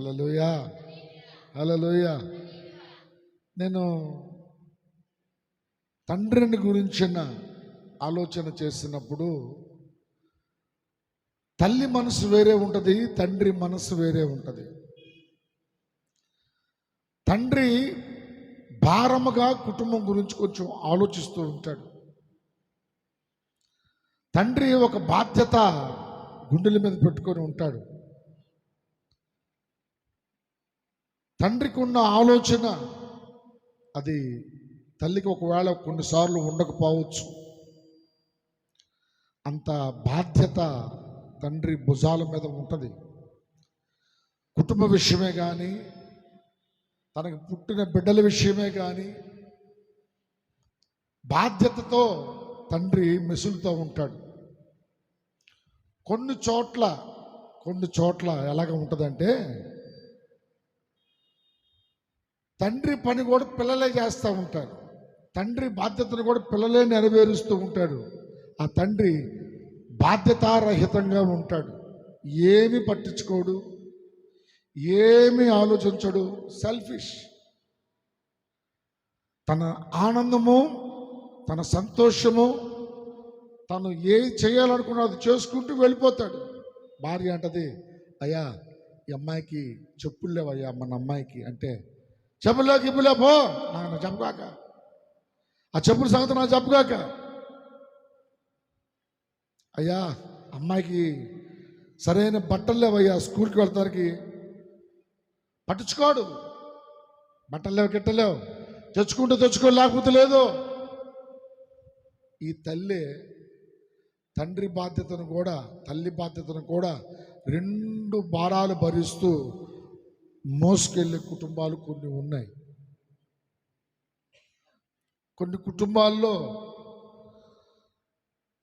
హలలోయ హలలోయ నేను తండ్రిని గురించిన ఆలోచన చేసినప్పుడు తల్లి మనసు వేరే ఉంటుంది తండ్రి మనసు వేరే ఉంటుంది. తండ్రి భారముగా కుటుంబం గురించి కొంచెం ఆలోచిస్తూ ఉంటాడు. తండ్రి ఒక బాధ్యత గుండెల మీద పెట్టుకొని ఉంటాడు. తండ్రికి ఉన్న ఆలోచన అది తల్లికి ఒకవేళ కొన్నిసార్లు ఉండకపోవచ్చు. అంత బాధ్యత తండ్రి భుజాల మీద ఉంటుంది. కుటుంబ విషయమే కానీ తనకు పుట్టిన బిడ్డల విషయమే కానీ బాధ్యతతో తండ్రి మెసులుతూ ఉంటాడు. కొన్ని చోట్ల కొన్ని చోట్ల ఎలాగ ఉంటుందంటే తండ్రి పని కూడా పిల్లలే చేస్తూ ఉంటారు తండ్రి బాధ్యతను కూడా పిల్లలే నెరవేరుస్తూ ఉంటాడు. ఆ తండ్రి బాధ్యతారహితంగా ఉంటాడు. ఏమి పట్టించుకోడు ఏమి ఆలోచించడు సెల్ఫిష్ తన ఆనందము తన సంతోషము తను ఏ చేయాలనుకున్నా అది చేసుకుంటూ వెళ్ళిపోతాడు. భార్య అంటది అయ్యా ఈ అమ్మాయికి చెప్పులు లేవయ్యా మన అమ్మాయికి. అంటే చెప్పులే గిప్పులే పో. నాకు చెప్పగాక. ఆ చెప్పుల సంగతి నాకు చెప్పగాక. అయ్యా అమ్మాయికి సరైన బట్టలు లేవయ్యా స్కూల్కి వెళ్తానికి. పట్టించుకోడు. బట్టలు లేవు గిట్టలేవు తెచ్చుకుంటే తెచ్చుకో లేకపోతే లేదు. ఈ తల్లి తండ్రి బాధ్యతను కూడా తల్లి బాధ్యతను కూడా రెండు భారాలు భరిస్తూ మోసుకెళ్ళే కుటుంబాలు కొన్ని ఉన్నాయి. కొన్ని కుటుంబాల్లో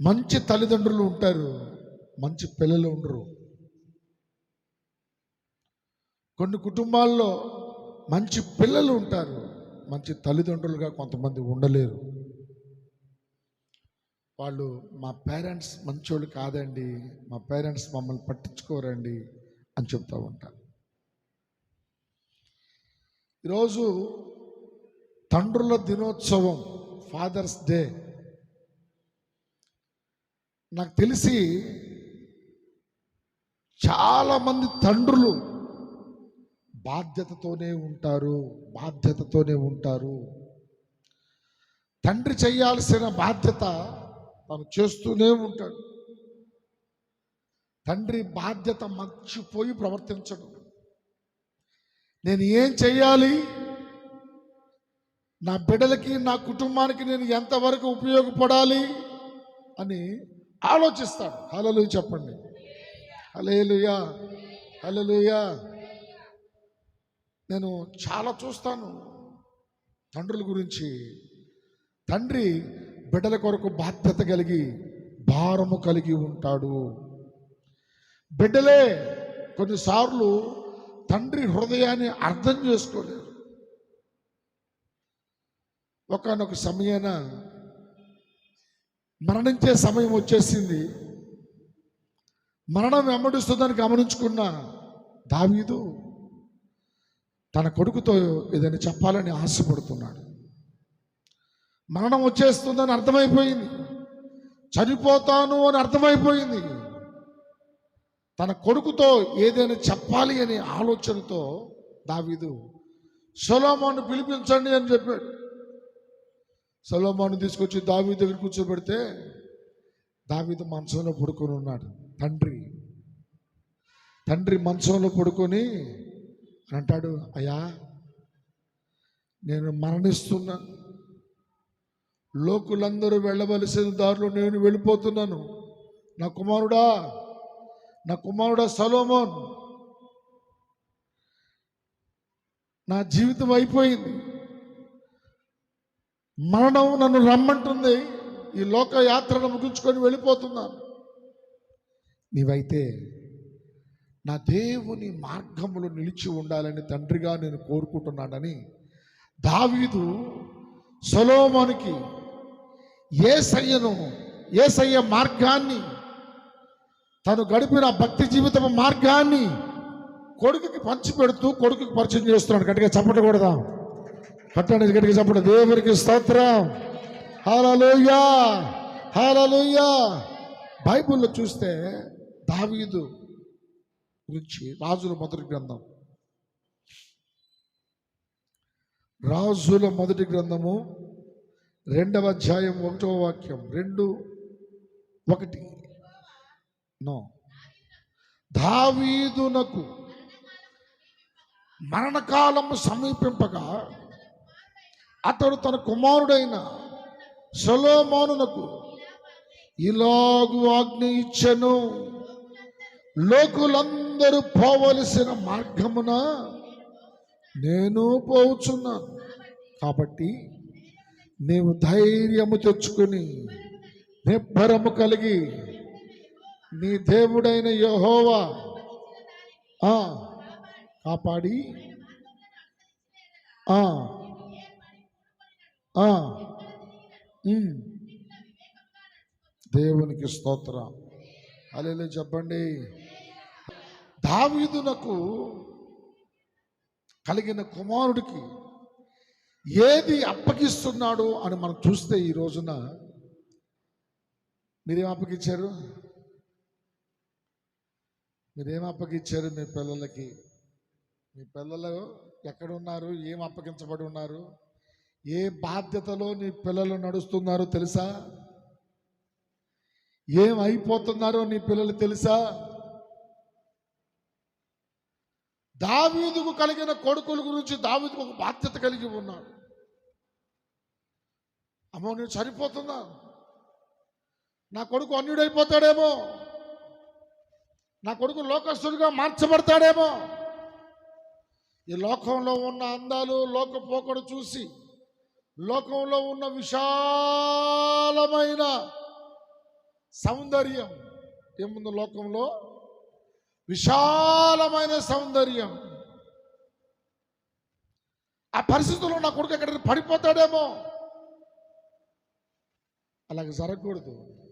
మంచి తల్లిదండ్రులు ఉంటారు మంచి పిల్లలు ఉండరు. కొన్ని కుటుంబాల్లో మంచి పిల్లలు ఉంటారు మంచి తల్లిదండ్రులుగా కొంతమంది ఉండలేరు. వాళ్ళు మా పేరెంట్స్ మంచోళ్ళు కాదండి మా పేరెంట్స్ మమ్మల్ని పట్టించుకోరండి అని చెప్తూ ఉంటారు. ఈరోజు తండ్రుల దినోత్సవం ఫాదర్స్ డే నాకు తెలిసి చాలామంది తండ్రులు బాధ్యతతోనే ఉంటారు బాధ్యతతోనే ఉంటారు. తండ్రి చేయాల్సిన బాధ్యత తను చేస్తూనే ఉంటాడు. తండ్రి బాధ్యత మర్చిపోయి ప్రవర్తించడు. నేను ఏం చెయ్యాలి? నా బిడ్డలకి నా కుటుంబానికి నేను ఎంతవరకు ఉపయోగపడాలి అని ఆలోచిస్తాడు హలలు చెప్పండి. హలేలుయా హలలుయా నేను చాలా చూస్తాను తండ్రుల గురించి. తండ్రి బిడ్డల కొరకు బాధ్యత కలిగి భారము కలిగి ఉంటాడు. బిడ్డలే కొన్నిసార్లు తండ్రి హృదయాన్ని అర్థం చేసుకోలేరు ఒకనొక సమయాన మరణించే సమయం వచ్చేసింది. మరణం వెంబడిస్తుందని గమనించుకున్న దావీదు తన కొడుకుతో ఏదైనా చెప్పాలని ఆశపడుతున్నాడు. మరణం వచ్చేస్తుందని అర్థమైపోయింది. చనిపోతాను అని అర్థమైపోయింది. తన కొడుకుతో ఏదైనా చెప్పాలి అనే ఆలోచనతో దావీదు సొలోమాను పిలిపించండి అని చెప్పాడు. సొలోమాను తీసుకొచ్చి దావీదు దగ్గర కూర్చోబెడితే దావీదు మంచంలో పడుకొని ఉన్నాడు. తండ్రి తండ్రి మంచంలో పడుకొని అంటాడు. అయ్యా నేను మరణిస్తున్నాను లోకులందరూ వెళ్ళవలసిన దారిలో నేను వెళ్ళిపోతున్నాను. నా కుమారుడా నా కుమారుడు సలోమోన్ నా జీవితం అయిపోయింది. మరణం నన్ను రమ్మంటుంది. ఈ లోక యాత్రను ముగించుకొని వెళ్ళిపోతున్నాను. నీవైతే నా దేవుని మార్గంలో నిలిచి ఉండాలని తండ్రిగా నేను కోరుకుంటున్నానని దావీదు సొలోమోనికి ఏసయ్యను ఏసయ్య మార్గాన్ని తను గడిపిన భక్తి జీవితం మార్గాన్ని కొడుకుకి పంచిపెడుతూ కొడుకుకి పరిచయం చేస్తున్నాడు. గట్టిగా చప్పటకూడదా కట్టండి గట్టిగా చప్పట దేవునికి స్తోత్రం. హాలలోయా హాలలోయా బైబిల్లో చూస్తే దావీదు గురించి రాజుల మొదటి గ్రంథం. రాజుల మొదటి గ్రంథము రెండవ అధ్యాయం ఒకటవ వాక్యం. రెండు ఒకటి. నో. దావీదునకు మరణకాలము సమీపింపగా అతడు తన కుమారుడైన సొలోమోనునకు ఇలాగు ఆజ్ఞ ఇచ్చను. లోకులందరూ పోవలసిన మార్గమున నేను పోవుచున్నాను కాబట్టి నీవు ధైర్యము తెచ్చుకొని నిబ్బరము కలిగి నీ దేవుడైన యహోవా. కాపాడి. దేవునికి స్తోత్రం. అలే చెప్పండి. దావీదునకు కలిగిన కుమారుడికి ఏది అప్పగిస్తున్నాడు అని మనం చూస్తే ఈ రోజున మీరేం అప్పగించారు? మీరేం అప్పగించారు మీ పిల్లలకి? మీ పిల్లలు ఎక్కడున్నారు? ఏం అప్పగించబడి ఉన్నారు? ఏ బాధ్యతలో నీ పిల్లలు నడుస్తున్నారో తెలుసా? ఏం అయిపోతున్నారో నీ పిల్లలు తెలుసా? దావీదుకు కలిగిన కొడుకుల గురించి దావీదుకు ఒక బాధ్యత కలిగి ఉన్నాడు. అమ్మో నేను సరిపోతుందా నా కొడుకు అన్యుడైపోతాడేమో. నా కొడుకు లోకస్తుడిగా మార్చబడతాడేమో. ఈ లోకంలో ఉన్న అందాలు లోకపోకడు చూసి లోకంలో ఉన్న విశాలమైన సౌందర్యం ఏముంది లోకంలో? విశాలమైన సౌందర్యం. ఆ పరిస్థితుల్లో నా కొడుకు ఎక్కడ పడిపోతాడేమో. అలాగే జరగకూడదు.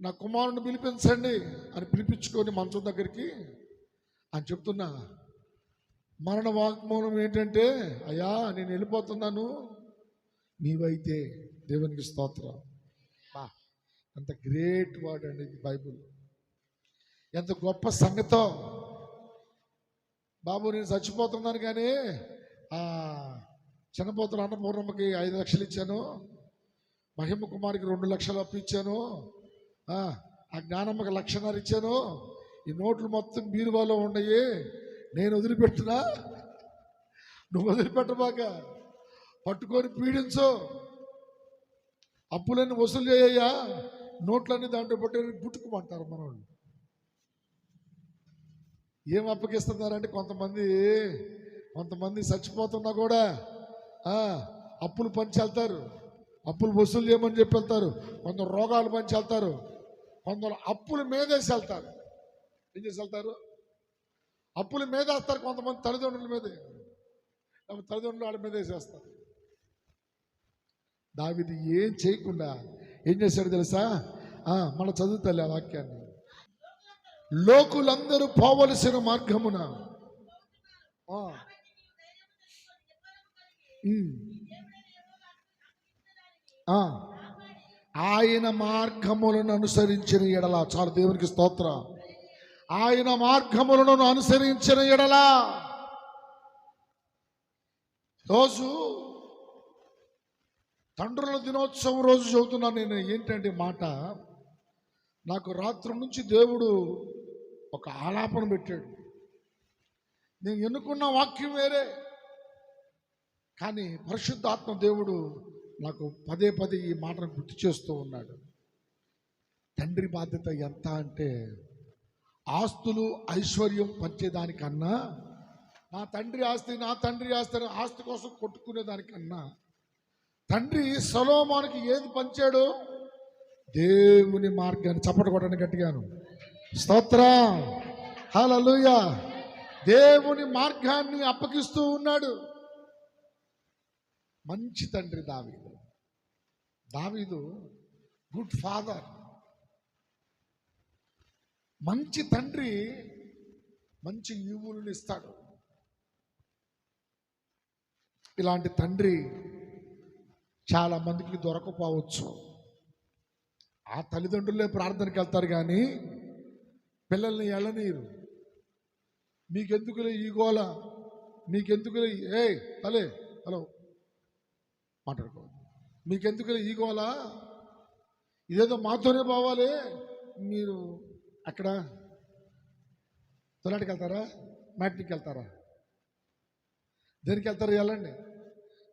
నా కుమారుని పిలిపించండి అని పిలిపించుకొని మంచం దగ్గరికి అని చెప్తున్నా. మరణ వాగ్మూలం ఏంటంటే అయ్యా నేను వెళ్ళిపోతున్నాను. నీవైతే దేవునికి స్తోత్రం. బా అంత గ్రేట్ వర్డ్ అండి ఇది బైబుల్. ఎంత గొప్ప సంగతో. బాబు నేను చచ్చిపోతున్నాను కానీ ఆ చిన్నపోతున్న అన్నపూర్ణమ్మకి ఐదు లక్షలు ఇచ్చాను. మహిమ కుమారికి రెండు లక్షలు అప్పించాను ఆ జ్ఞానం జ్ఞానమ్మకి లక్షణాలు ఇచ్చాను. ఈ నోట్లు మొత్తం బీరువాలో ఉన్నాయి నేను వదిలిపెట్టినా? నువ్వు వదిలిపెట్టబాక. పట్టుకొని పీడించు. అప్పులన్నీ వసూలు చేయ్యా నోట్లన్నీ దాంట్లో పట్టుకొని పుట్టుకోమంటారు మనోళ్ళు. ఏం అప్పగిస్తున్నారంటే కొంతమంది కొంతమంది చచ్చిపోతున్నా కూడా అప్పులు పంచి వెళ్తారు. అప్పులు వసూలు చేయమని చెప్పి వెళ్తారు. కొందరు రోగాలు పంచి వెళ్తారు. కొందరు అప్పుల మీదేసి వెళ్తారు ఏం చేసి వెళ్తారు? అప్పుల మీద వేస్తారు కొంతమంది తల్లిదండ్రుల మీదే. లేకపోతే తల్లిదండ్రులు వాళ్ళ మీద వేసేస్తారు. దావిది ఏం చేయకుండా ఏం చేశాడు తెలుసా? మన చదువుతాలి ఆ వాక్యాన్ని. లోకులందరూ పోవలసిన మార్గమున. ఆ. ఆయన మార్గములను అనుసరించిన ఎడల. చాలు దేవునికి స్తోత్ర. ఆయన మార్గములను అనుసరించిన ఎడల. రోజు తండ్రుల దినోత్సవం రోజు చదువుతున్నాను నేను. ఏంటంటే మాట? నాకు రాత్రి నుంచి దేవుడు ఒక ఆలాపన పెట్టాడు. నేను ఎన్నుకున్న వాక్యం వేరే. కానీ పరిశుద్ధాత్మ దేవుడు నాకు పదే పదే ఈ మాటను గుర్తు చేస్తూ ఉన్నాడు. తండ్రి బాధ్యత ఎంత అంటే ఆస్తులు ఐశ్వర్యం పంచేదానికన్నా నా తండ్రి ఆస్తి నా తండ్రి ఆస్తి ఆస్తి కోసం కొట్టుకునేదానికన్నా తండ్రి సలోమానికి ఏది పంచాడు? దేవుని మార్గాన్ని చప్పట కొట్టని గట్టిగాను. స్తోత్రం. హల్లెలూయా. దేవుని మార్గాన్ని అప్పగిస్తూ ఉన్నాడు. మంచి తండ్రి దావీదు. దావీదు గుడ్ ఫాదర్. మంచి తండ్రి మంచి ఈవులను ఇస్తాడు. ఇలాంటి తండ్రి చాలా మందికి దొరకపోవచ్చు. ఆ తల్లిదండ్రులే ప్రార్థనకి వెళ్తారు కానీ పిల్లల్ని ఎళ్ళనీరు మీకెందుకులే ఈ గోళ మీకెందుకులే ఏ తలే హలో హలో మాట్లాడుకో మీకెందుకులే ఈ ఇదేదో మాతోనే పోవాలి మీరు అక్కడ తొలాటికి వెళ్తారా? మ్యాట్నికి వెళ్తారా? దేనికి వెళ్తారు? వెళ్ళండి.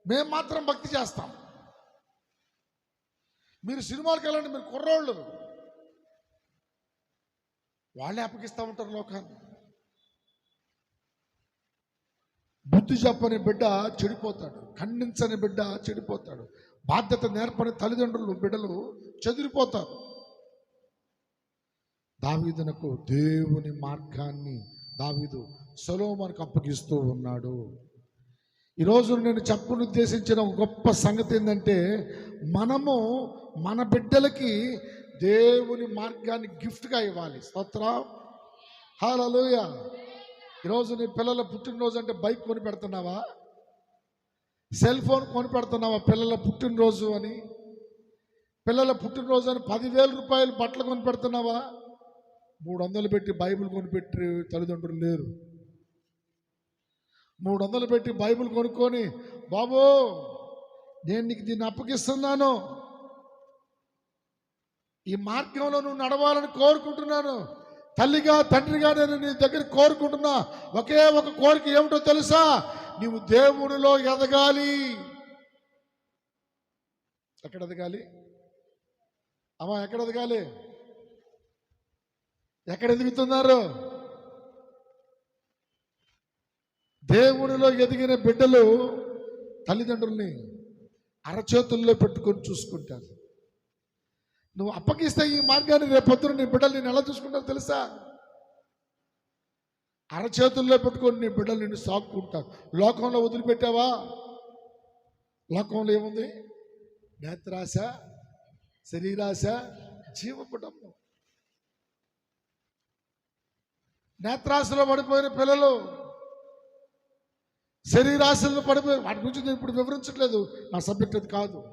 మేము మాత్రం భక్తి చేస్తాం. మీరు సినిమాలకు వెళ్ళండి మీరు కుర్రోళ్ళు. వాళ్ళే అప్పగిస్తూ ఉంటారు లోకాన్ని. బుద్ధి చెప్పని బిడ్డ చెడిపోతాడు ఖండించని బిడ్డ చెడిపోతాడు బాధ్యత నేర్పని తల్లిదండ్రులు బిడ్డలు చెదిరిపోతారు. దావీదునకు దేవుని మార్గాన్ని దావీదు సొలోమోనికి అప్పగిస్తూ ఉన్నాడు. ఈరోజు నేను చెప్పను ఉద్దేశించిన గొప్ప సంగతి ఏంటంటే మనము మన బిడ్డలకి దేవుని మార్గాన్ని గిఫ్ట్గా ఇవ్వాలి. స్తోత్ర. హాలలోయ ఈరోజు నీ పిల్లల పుట్టినరోజు అంటే బైక్ కొని పెడుతున్నావా? సెల్ ఫోన్ కొని పెడుతున్నావా పిల్లల పుట్టినరోజు అని? పిల్లల పుట్టినరోజు అని పదివేల రూపాయలు బట్టలు కొని పెడుతున్నావా? మూడు వందలు పెట్టి బైబిల్ కొనిపెట్టి తల్లిదండ్రులు లేరు. మూడు వందలు పెట్టి బైబిల్ కొనుక్కొని బాబు నేను నీకు దీన్ని అప్పగిస్తున్నాను. ఈ మార్గంలో నువ్వు నడవాలని కోరుకుంటున్నాను. తల్లిగా తండ్రిగా నేను నీ దగ్గర కోరుకుంటున్నా. ఒకే ఒక కోరిక ఏమిటో తెలుసా? నీవు దేవునిలో ఎదగాలి. ఎక్కడ ఎదగాలి? అమ్మా ఎక్కడ ఎదగాలి? ఎక్కడ ఎదుగుతున్నారు? దేవునిలో ఎదిగిన బిడ్డలు తల్లిదండ్రుల్ని అరచేతుల్లో పెట్టుకొని చూసుకుంటారు. నువ్వు అప్పగిస్తే ఈ మార్గాన్ని రేపొద్దున నీ బిడ్డలు నేను ఎలా చూసుకుంటారు తెలుసా? అరచేతుల్లో పెట్టుకొని నీ బిడ్డలు నిన్ను సాక్కుంటారు. లోకంలో వదిలిపెట్టావా? లోకంలో ఏముంది? నేత్రాశ శరీరాశ జీవపుటము. నేత్రాశలో పడిపోయిన పిల్లలు శరీరాశలో పడిపోయి వాటి గురించి నేను ఇప్పుడు వివరించట్లేదు. నా సబ్జెక్ట్ అది కాదు.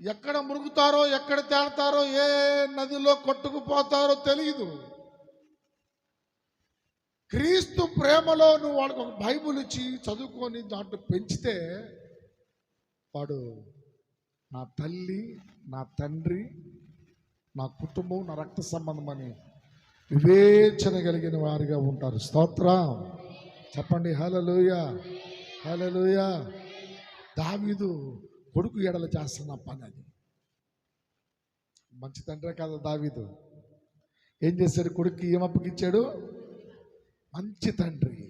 ఎక్కడ మురుగుతారో ఎక్కడ తేడతారో ఏ నదిలో కొట్టుకుపోతారో తెలియదు క్రీస్తు ప్రేమలో నువ్వు వాడికి ఒక బైబుల్ ఇచ్చి చదువుకొని దాంట్లో పెంచితే వాడు నా తల్లి నా తండ్రి నా కుటుంబం నా రక్త సంబంధం అని వివేచన కలిగిన వారిగా ఉంటారు. స్తోత్రం. చెప్పండి. హలలోయ హలలోయ దావిదు కొడుకు ఎడల చేస్తున్న పని అది. మంచి తండ్రే కదా దావీదు. ఏం చేశాడు? కొడుకు ఏం అప్పగించాడు మంచి తండ్రి.